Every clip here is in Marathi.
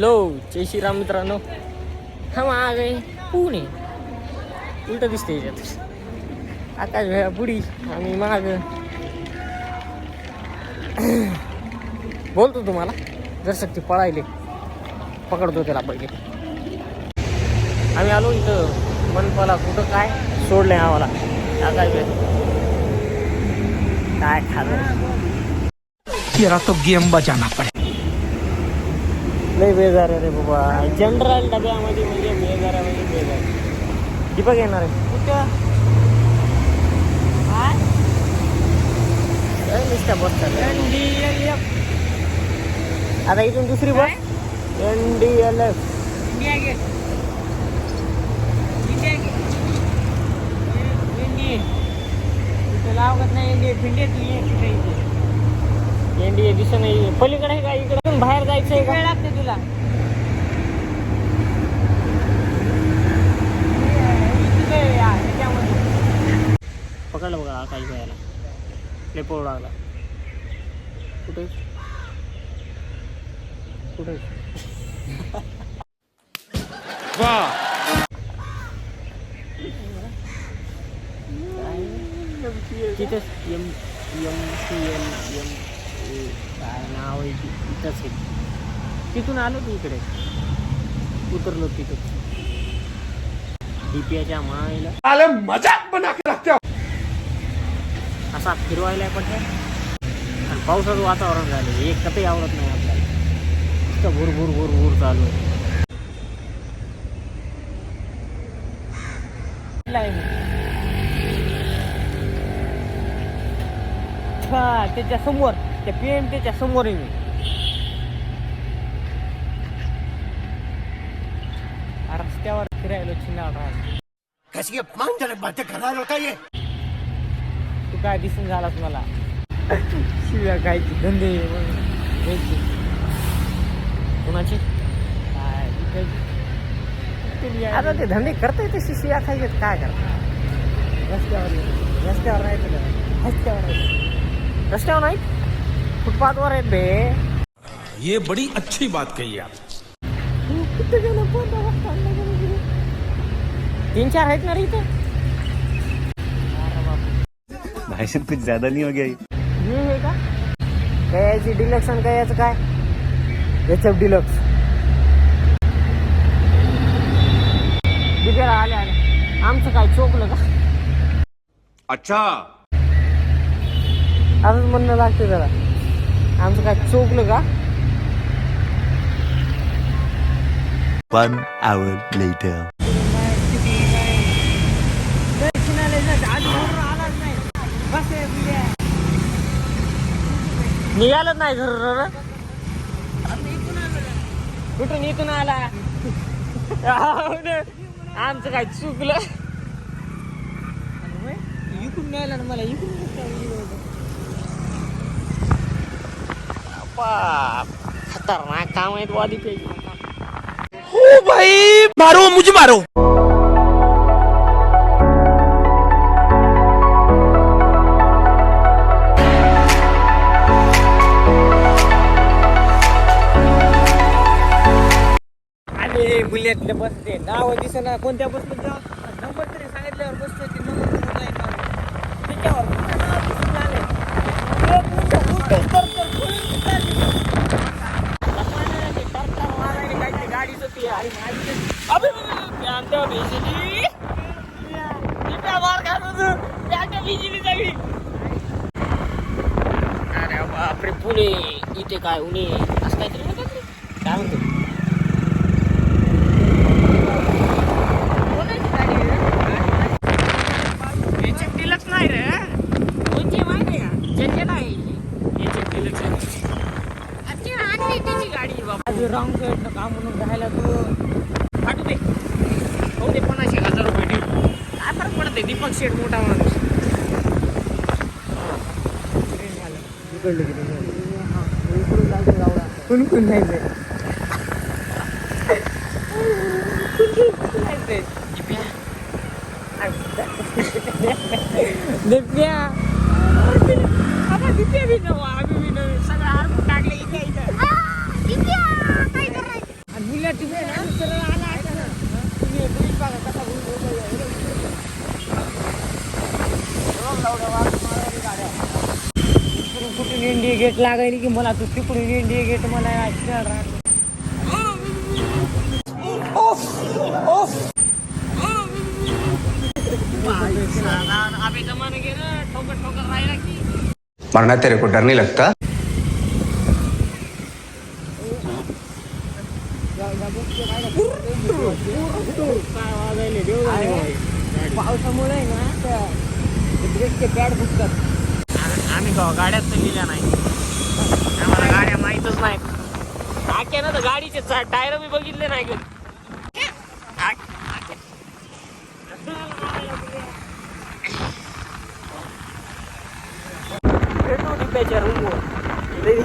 हॅलो जय श्रीराम मित्रांनो. हा माग आहे पुणे. उलट दिसते याच्यात. आकाश भया पुढी आणि माग. बोलतो तुम्हाला जर शक्ती पळायले. पकडतो त्याला पहिले. आम्ही आलो इथं. मनपाला कुठं काय? सोडलंय आम्हाला. आकाश भया काय खाल्लं तो गेम बजाना पड़े लय बेजार आहे रे बाबा. जनरल डब्यामध्ये म्हणजे बेजार म्हणजे बेजार दीपक येणार आहे. कुठं? बस आता इथून दुसरी bus N D L F लावत नाही इंडिया फिंडिया एन डी ए दिसत नाही. पलीकडे आहे का इकडे? बाहेर जायचं आहे वेळ लागते तुला. पकडलं बघा काही घ्यायला लय पोळ लागला. कुठे? कुठे? तिथंच M M C M A काय नाव आहे? तिथंच आहे. तिथून आलो तू इकडे. उतरलो तिथं डीपीआच्या मायला. अरे मजाक बना के रखते हो असा फिरवायला पण हे. आणि पावसाचं वातावरण झालं. एक कथही आवडत नाही आपल्याला. इतकं भूर भूर भूर भूर चालू आहे. हा, त्याच्यासमोर. त्या पीएम त्याच्यासमोर आहे मी. रस्त्यावर फिरायला चिनाळ बातें होता ये? तू काय दिसून झालास मला? शिव्या खायची धंदे मग घ्यायचे. कुणाची? काय विकायची. आता ते धंदे करता येते शिशिया खायचे काय करता रस्त्यावर रस्त्यावर नाही रस्त्यावर नाही रस्त्यावर नाहीत? फुटपाथवर आहेत बे ये बड़ी अच्छी बात कही आप? तीन चार आहेत ना रे इथं. भाई साहब कुछ ज्यादा नहीं हो गया ये। हे आहे का? कयाची डिलक्स आणि कयाचं काय? एच एफ डिलक्स दिपेला आले आले आमचं काय चोकलं का? अच्छा. असंच म्हणणं लागतं जरा. आमचं काय चोकलं का One hour later. आलाच नाही. निघालच नाही घर कुठून इथून आला आमचं काय चुकलं इकडून न्यायला ना मला इकडून कसं काय येऊ? बाप, खतरनाक काम आहेत वादी काही ओ भाई मारो मुझे मारो. बुलेटला बसते नाव दिसेना कोणत्या बसमध्ये जा नंबर तरी सांगितल्यावर बसते ते नंबर कुठं आहे नाव? त्याच्यावर कुठं नाव दिसून आलंय? अरे कुठं, कुठं, तर, तर, कुठं चालली? लग्नाला ते टरटर मारायला काहीतरी गाडीच होती आणि माझी ते- अबे, अबे, अबे, आमच्या भिजली. इथं मार खात होतो. त्याच्या भिजली सगळी. अरे बापरे पुणे इथे काय उणे असं काहीतरी. काय म्हणतो? नाही रे. कोणची माहिती आहे का? ज्याचे नाही याचे डिलक्स अच्छी आणली त्याची गाडी बाबा आधी रॉंग साईडनं काम म्हणून राहायला तो. पाठवू दे. हो दे पन्नास एक हजार रुपये काय फरक पडते दीपक शेठ मोठा माणूस. इकडलं की नाही? हा, इकडून जायचं गावडा. कोण कोण जायचंय? कोण जायचंय? दिप्या दिप्या. बी नव आम्ही बी सगळं हरपून टाकले इथे इथं आ, गेट लागायली की मला तू तिकडून इंडिया गेट मला मरना तेरे को डर नहीं लगता? काय वाजायले देव पावसामुळे आहे ना त्या ब्रेकचे पॅड फुटतात. आम्ही गाड्यात तर लिहिल्या नाही. आम्हाला गाड्या माहीतच नाही. टाक्या ना तर गाडीचे टायर मी बघितले नाही ग. भेटू डिब्याच्या रूमवर लई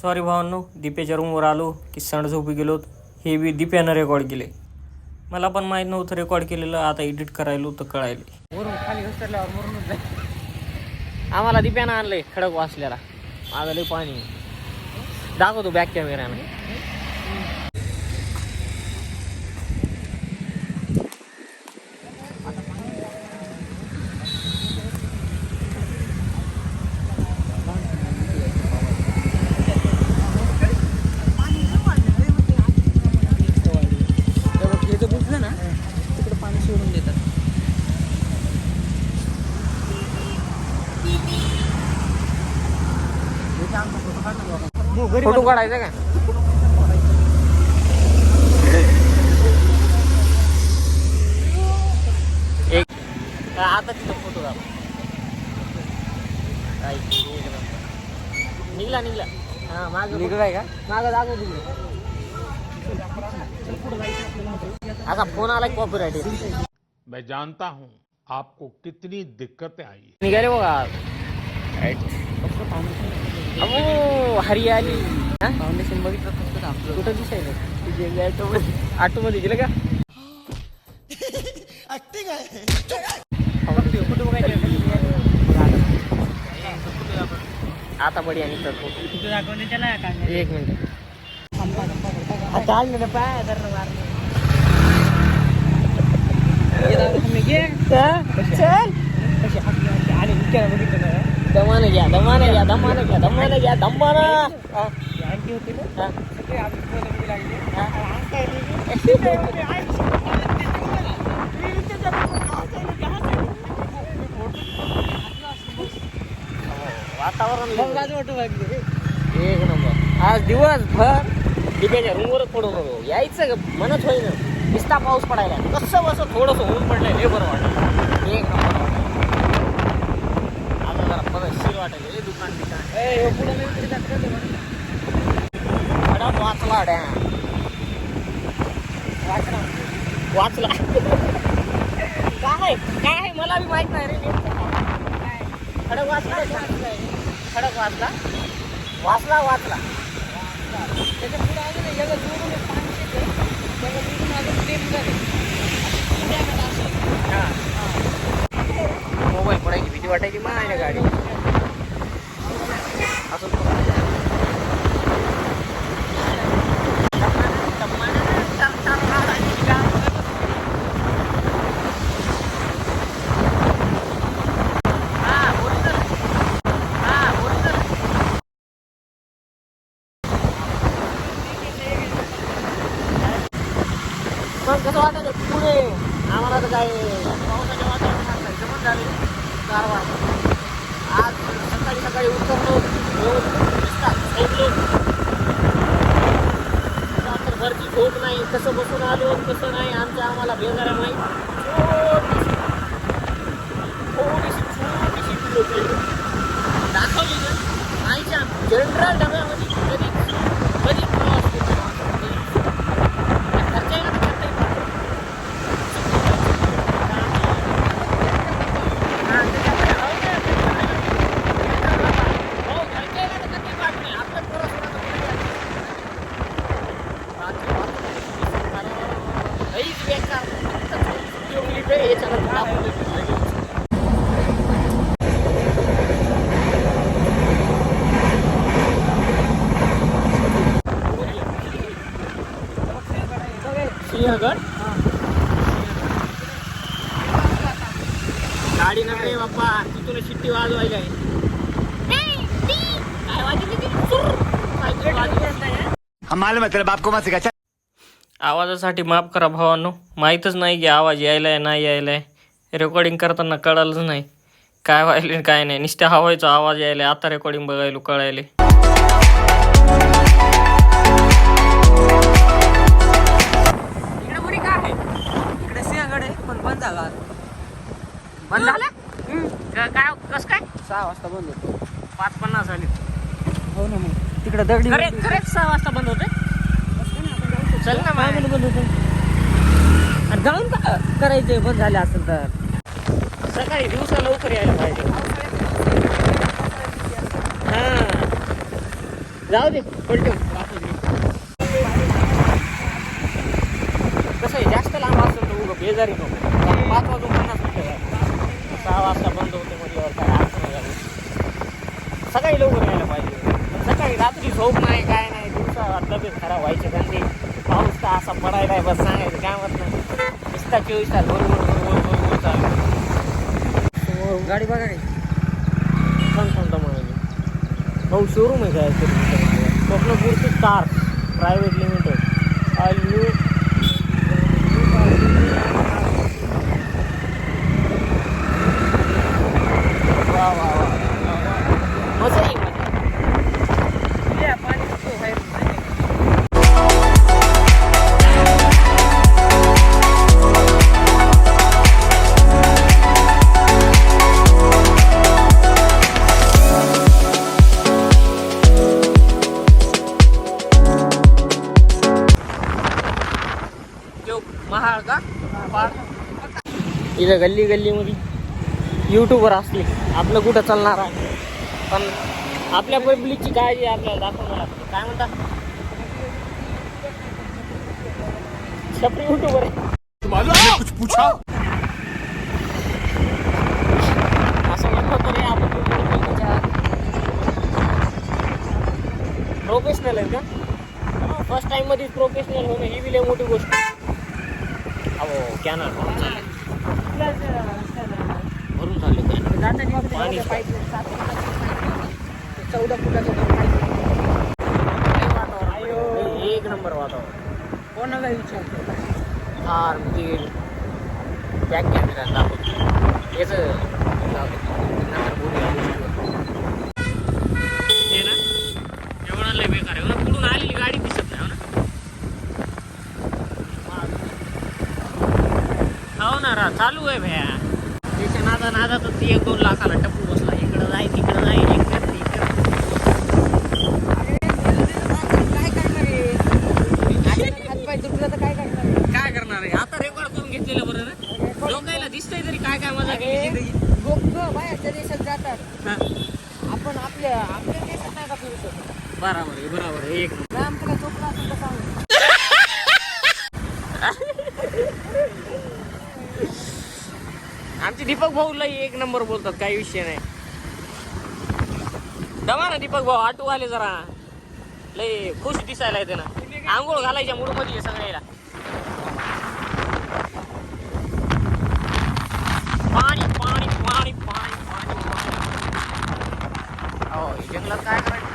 सॉरी भावांनो दीपेच्या रूमवर आलो की सण झोपी गेलो हे बी दीप्यानं रेकॉर्ड केले. मला पण माहीत नव्हतं रेकॉर्ड केलेलं आता एडिट करायलो तर कळायले. वरून खाली घसरल्यावर आम्हाला दीप्यानं आणलंय खडक वाचलेला माझं लय पाणी दाखवतो बॅक कॅमेऱ्याने फ़ोटो काढायचा का एक आता तिथं फ़ोटो. निघला निघला हा माग निघलाय का माग दाखव तिकडे असा फ़ोन आला कॉपीराईट मैं जानता हूँ आपको कितनी दिक्कतें आई हैं। निघाले बघा अहो हरियाली. हा? फाउंडेशन बघितलं फक्त आपलं. कुठं दिसायला ऑटो मध्ये गेलं का? आता बढिया निघतात photo. तिथे दाखवले त्याला काय एक मिनिट चाल ना पाय धरण चल. कशी? हसली आणि विचार बघितलं दमानं घ्या दमानं घ्या दमानं घ्या दमानं घ्या दमानं हा. हा. वातावरण एक नंबर आज दिवसभर डिपेच्या रूमवरच पडून होतो यायचं म्हणत होईन नुसता पाऊस पडायला कसं बसं थोडंसं ऊन पडलंय लय बरं वाटलं एक नंबर वाटलं आता जरा हे दुकान बिकान ए पुढे मी वाचला डॅ वाचना वाचला काय काय मला बी माहीत नाही रे काय. खडक वाचला खडक वाचला वाचला वाचला त्याच्या पुढे अजून जोडून पाणी त्याला जोडून झाले मोबाईल पडायची भीती वाटायची माय गाडी असं मग कसं वाटत पुढे आम्हाला तर काय पावसाच्या वातावरणात जमत झाले चार वाजता आज सकाळी सकाळी उतरलो व्यवस्थित दिसतात झोपलो रात्रभरची झोप नाही कसं बसून आलो कसं नाही आमच्या आम्हाला बेजाऱ्या माहीत छोटीशी थोडीशी छोटीशी पिलो दाखवली ना आईच्या जनरल डब्यामध्ये कधी कधी प्रवास केला नाही. खर्च आहे ना तर खर्च आहे. हा, त्याच्यामुळे हो ना, हो, खर्च आहे ना तर कधी बात नाही. आपलं प्रवास होण्याचं काही अर्थ नाही. रात्री वाजता लईच बेकार. फक्त सुट्टी उरली तर याच्यानंतर आपण लगेच. सिंह गाडी ना रे बाप्पा तिथून शिट्टी वाजवायला आहे. काय वाजवली ती? चुर. काहीतरी वाजवली. मालूम है तेरे बाप को मत सिखा चल। आवाजासाठी माफ करा भावांनो. माहीतच नाही की आवाज यायलाय नाही यायलाय. रेकॉर्डिंग करताना कळालंच नाही. काय व्हायले काय नाही. नुसत्या हवायचा आवाज यायलाय आता रेकॉर्डिंग बघायला कळायले इकडे सिंहगड आहे पण बंद झाला बंद झालं? काय कस काय? सहा वाजता बंद होतो. पाच पन्नास झाले. हो ना मग. तिकडे दगडी खरेच सहा वाजता बंद होते चल ना बंद होतो जाऊन का करायचे बंद झाले असेल तर. सकाळी दिवसा लवकर यायला पाहिजे. हा. जाऊ दे पलटू कसं आहे जास्त लांब असेल तर उगं बेजारी नको. कारण पाच वाजून पन्नास मिनिटं झाली. सहा वाजता बंद होते म्हटल्यावर काय अडचण नाही. झाली सकाळी लवकर यायला पाहिजे पण सकाळी रात्री झोप नाही काय नाही. दिवसा तब्येत खराब व्हायचे धंदे पाऊस तर असा पडायला आहे बस सांगायचं काय नाही. नुसता चोवीस तास भर भर भर भर भर चालू गाडी बघा थांब थांब थांब म्हणाले भाऊ शोरूम आहे काय तरी स्वप्नपूर्ती कार प्रायव्हेट लिमिटेड इथं गल्ली गल्लीमध्ये यूट्यूबवर असले आपलं कुठं चालणार आहे? पण आपल्या पब्लिकची काळजी आपल्याला दाखवणार लागते. काय म्हणतात छपरी युट्यूबर आहे. असं म्हटलं तरी आपण प्रोफेशनल आहे का? फर्स्ट टाइममध्येच प्रोफेशनल होणं ही बी लय मोठी गोष्ट अहो कॅनर भरून झाले पाणी. चौदा फुटाचं वातावरण एक नंबर वातावरण. कोणाला विचारतो हार म्हणजे बॅक कॅमेरा दाखवतो. याचं नंतर बोलूया गोष्टीवर. हे ना एवढं लय बेकार आहे हो ना पुढून आलेली गाडी दिसत नाही हो ना हो ना रा चालू आहे भया. त्याच्या नादा नादातच एक दोन लाखाला टप्पू बसला. इकडं जाय तिकडं जाय. काय करणार? आहे? आता रेकॉर्ड करून घेतलेलं बरं ना? लोकायला दिसतंय तरी काय काय मजा केली जिंदगी लोक बाहेरच्या देशात जातात. आपण आपल्या आपल्या देशात नाही का फिरू शकत बराबर आहे बराबर आहे. एक नंबर. राम तुला झोपला असेल तर सांग आमचे दीपक भाऊ लई एक नंबर बोलतात काही विषय नाही. दमा ना दीपक भाऊ आटू आले जरा. लय खुश दिसायला येते ना. आंघोळ घालायच्या मूडमध्ये सगळ्याला पाणी पाणी पाणी पाणी पाणी पाणी. हो हे जंगलात काय करायचं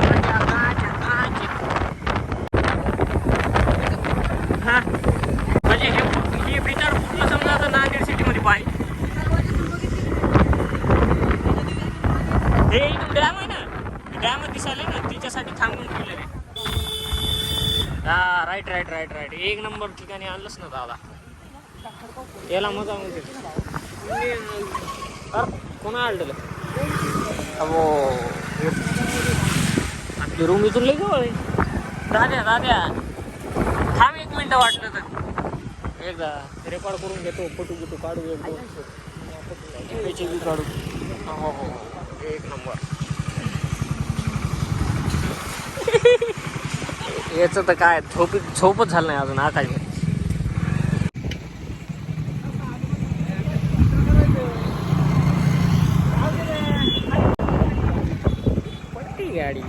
गांजा, गांजा, गांजा. हा म्हणजे हे हे बिटार पूर्ण समजा आता नांदेड सिटीमध्ये पाणी हे इथून डॅम आहे ना डॅम दिसायला ना तिच्यासाठी थांबून ठेवलेले हा राईट राईट राईट राईट एक नंबर ठिकाणी आणलंच ना दादा. याला मजा म्हणते तर कोणा आणलेलं अहो आपली रूम इथून लई जवळ आहे. दाद्या दाद्या. थांब एक मिनटं वाटलं तर. एकदा रेकॉर्ड करून घेतो फोटो बिटो काढू एक दोन. त्याचे बी काढू. हो हो हो. एक नंबर. याचं तर काय झोप झोपच झालं नाही अजून आकाश पट्टी गाडी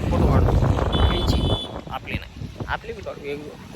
फोटो काढतो घ्यायची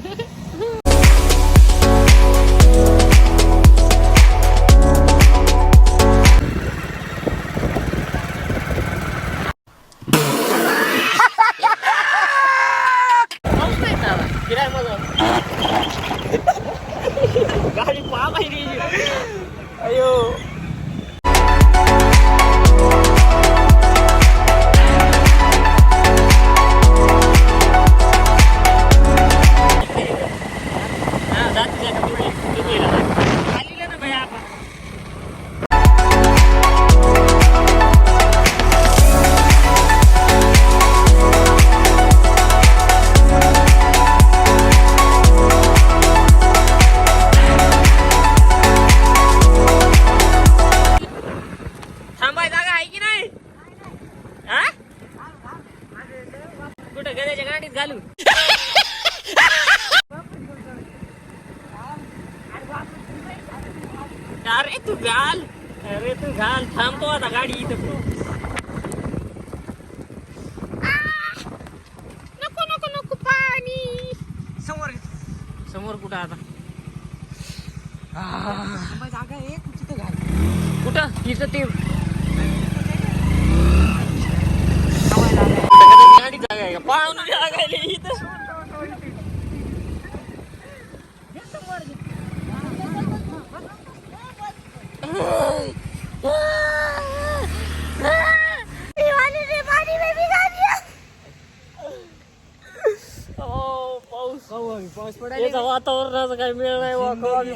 वातावरणाचा काही मेळ नाही वा, कवा बी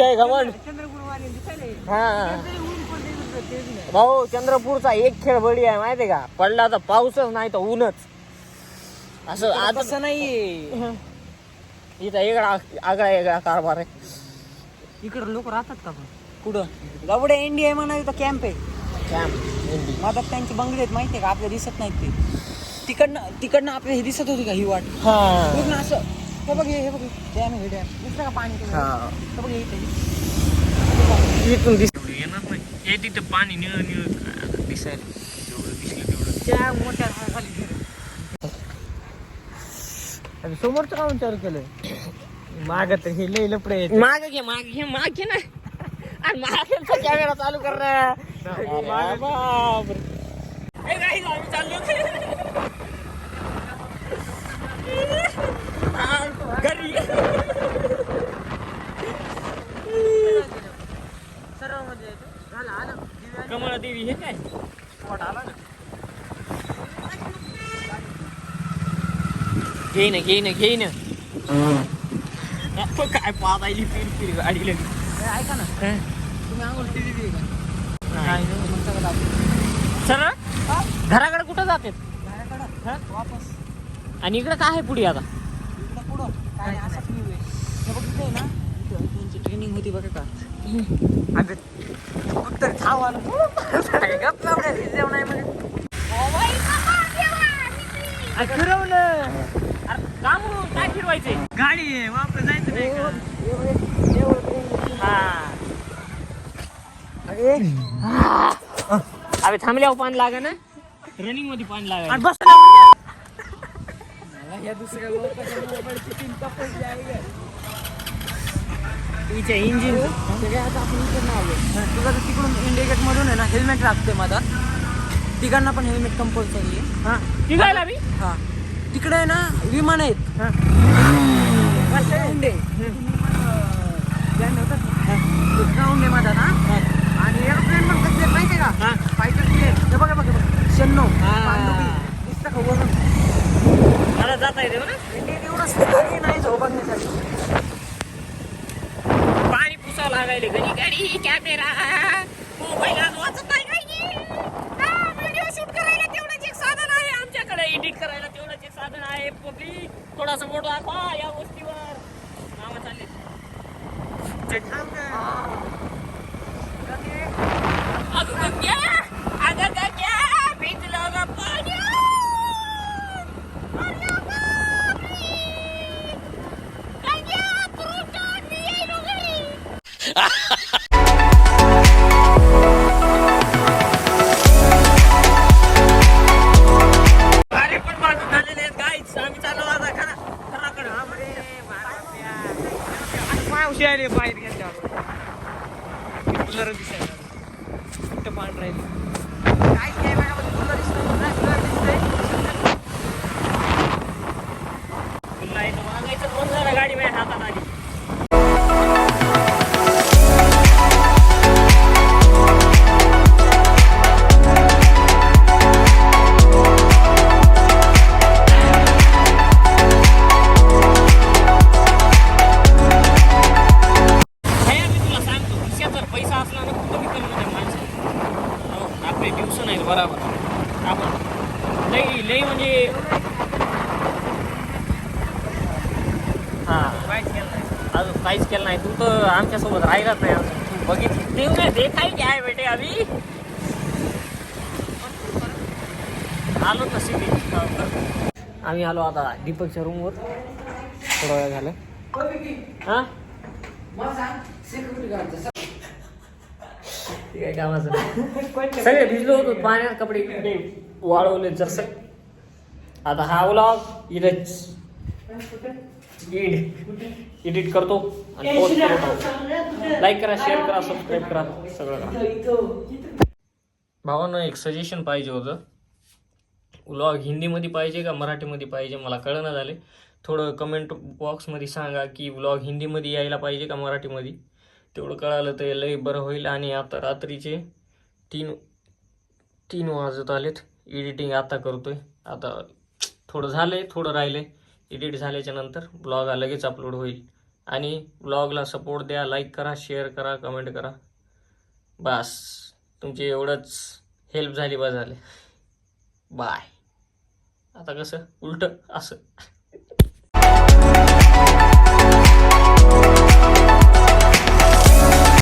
आहे घमंड. हा. नाही. भाऊ चंद्रपूरचा एक खेळ बळी आहे माहितीये का? पडला तर पाऊसच नाही तर ऊनच. असं आता नाहीये. इथं वेगळा आगळा वेगळा कारभार आहे. इकडे लोक राहतात का पण? कुठं? गावडे इंडिया म्हणा इथं कॅम्प आहे. कॅम्प हिंदी माझा त्यांचे बंगले आहेत माहितीये का? आपल्या दिसत नाहीत ते. तिकडनं तिकडनं आपल्या हे दिसत होती का ही वाट? हा. बघ ना असं हे बघ हे हे बघ डॅम हे डॅम. दिसलं का पाणी ते? हा. हे बघ हे इथे. इथून दिस येणार नाही. हे तिथं पाणी निळ निळ दिसायला. जेवढं दिसलं तेवढं. त्या मोठ्या झाडाखाली. आणि समोरचं काम चालू केलं माग तर हे लय लपडे माग घे माग घे माग घे ना. आणि माग कॅमेरा चालू कर ना. अरे बापरे. ए, guys, आम्ही चाललो घरी सर्व म्हणजे झालं, आलं. दिव्या- कमळा देवी हे काय स्पॉट आला ना. घे ना घे ना घे ना काय पाहायली फिर फिर गाडी लगेच ऐका ना तुम्ही आंघोळ केलेली आहे का नाही. मग घराकडे कुठं जाते घराकडं वापस आणि इकडं काय आहे पुढे आता पुढं असाच हे बघ ना त्यांची ट्रेनिंग होती बघा का? अगं फक्त खावा गप नाही म्हणे. फिरवलं काम काय फिरवायचे गाडी आहे जायचं नाही का? हा. अरे थांबल्यावर पाणी लागा ना. रनिंगमध्ये पाणी लागा बस. या दुसऱ्या मोबाईलची आहे. इंजिन. आता आपण इकडनं आलो. तुला तर तिकडून इंडिया गेट मधून आहे ना हेल्मेट लागते माझा. तिकडनं पण हेल्मेट कंपल्सरी आहे. हा. निघायला मी हा. तिकडे आहे ना विमान आहेत. हा. ग्राउंड आहे. ग्राउंड आहे माझा ना. आणि एरोप्लेन पण कसले माहिती हा. का फायटर प्लेन हे बघा बघा बघा. शन्नो हा. दिसतं मला जाता येते एवढं नाही पाणी पुसा लागायले घरी गाडी कॅमेरा मोबाईल हो, वाचत नाही व्हिडिओ शूट करायला तेवढंच एक साधन आहे आमच्याकडे. एडिट करायला तेवढंच एक साधन आहे. पब्लिक थोडासा मोठा दाखवा या गोष्टीवर. नाव चालले. अगं गंग्या, अगं गंग्या, भिजलं मावशी आली बाहेर घेतल्यावर कलर दिसायला कुठं पांढरा लई लई म्हणजे हा. अजून काहीच केलं नाही. तू तर आमच्यासोबत राहिलाच नाही अजून. तू बघितली. ते नाही देखाय की आहे बेटे आम्ही आलो ना सिटी आम्ही आलो आता दीपकच्या रूमवर थोडा वेळ झालं. हा? काय कामाचं नाही. सगळे भिजलो होतो पाण्यात कपडे बिपडे वाळवले जसं आता हा व्लॉग इथेच एडिट करतो आणि पोस्ट करतो लाईक करा शेअर करा सबस्क्राईब करा सगळं करा भावानं एक सजेशन पाहिजे होतं व्लॉग हिंदीमध्ये पाहिजे का मराठीमध्ये पाहिजे मला कळलं झाले थोडं कमेंट बॉक्समध्ये सांगा की व्लॉग हिंदीमध्ये यायला पाहिजे का मराठीमध्ये तेवढं कळालं तर लई बरं होईल. आणि आता रात्रीचे तीन तीन वाजत आलेत. एडिटिंग आता करतोय. आता थोडं झालंय थोडं राहिलंय. एडिट झाल्याच्यानंतर ब्लॉग लगेच अपलोड होईल. आणि ब्लॉगला सपोर्ट द्या लाईक करा शेअर करा कमेंट करा. बस. तुमची एवढंच हेल्प झाली बा झाले. बाय आता कसं? उलट असं.